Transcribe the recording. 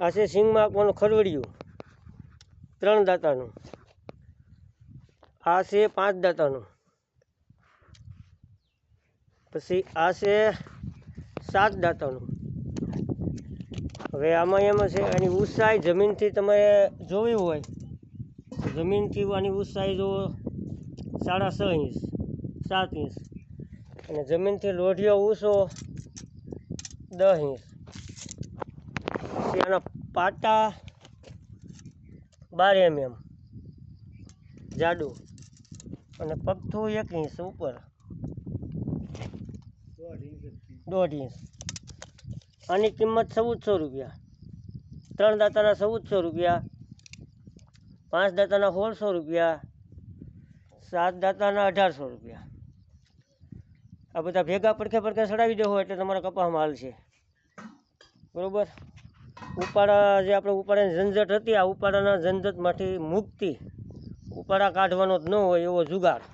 આ છે સિંગમાં આપવાનું ખરવડિયું. ત્રણ દાંતાનું. આ છે પાંચ દાંતાનું. પછી આ છે સાત દાંતાનું. હવે આમાં એમાં છે, આની ઊંચાઈ જમીનથી તમારે જોવી હોય જમીનથી આની ઊંચાઈ જો સાડા છ ઇંચ, સાત ઇંચ. અને જમીનથી લોઢિયો ઊંચો દસ ઇંચ. પછી પાટા બાર એમએમ જાડું. અને પગથું એક ઇંચ ઉપર. દોઢ ઇંચ. આની કિંમત ચૌદસો રૂપિયા. ત્રણ દાંતાના ચૌદસો રૂપિયા. પાંચ દાંતાના સોળસો રૂપિયા. સાત દાંતાના અઢારસો રૂપિયા. આ બધા ભેગા પડખે પડખે ચડાવી દેવો એટલે તમારા કપાસમાં હાલશે બરોબર? ઉપાડા જે આપણે ઉપાડાની ઝંઝટ હતી, આ ઉપાડાના ઝંઝટમાંથી મુક્તિ ઉપાડા કાઢવાનો જ ન હોય એવો જુગાડ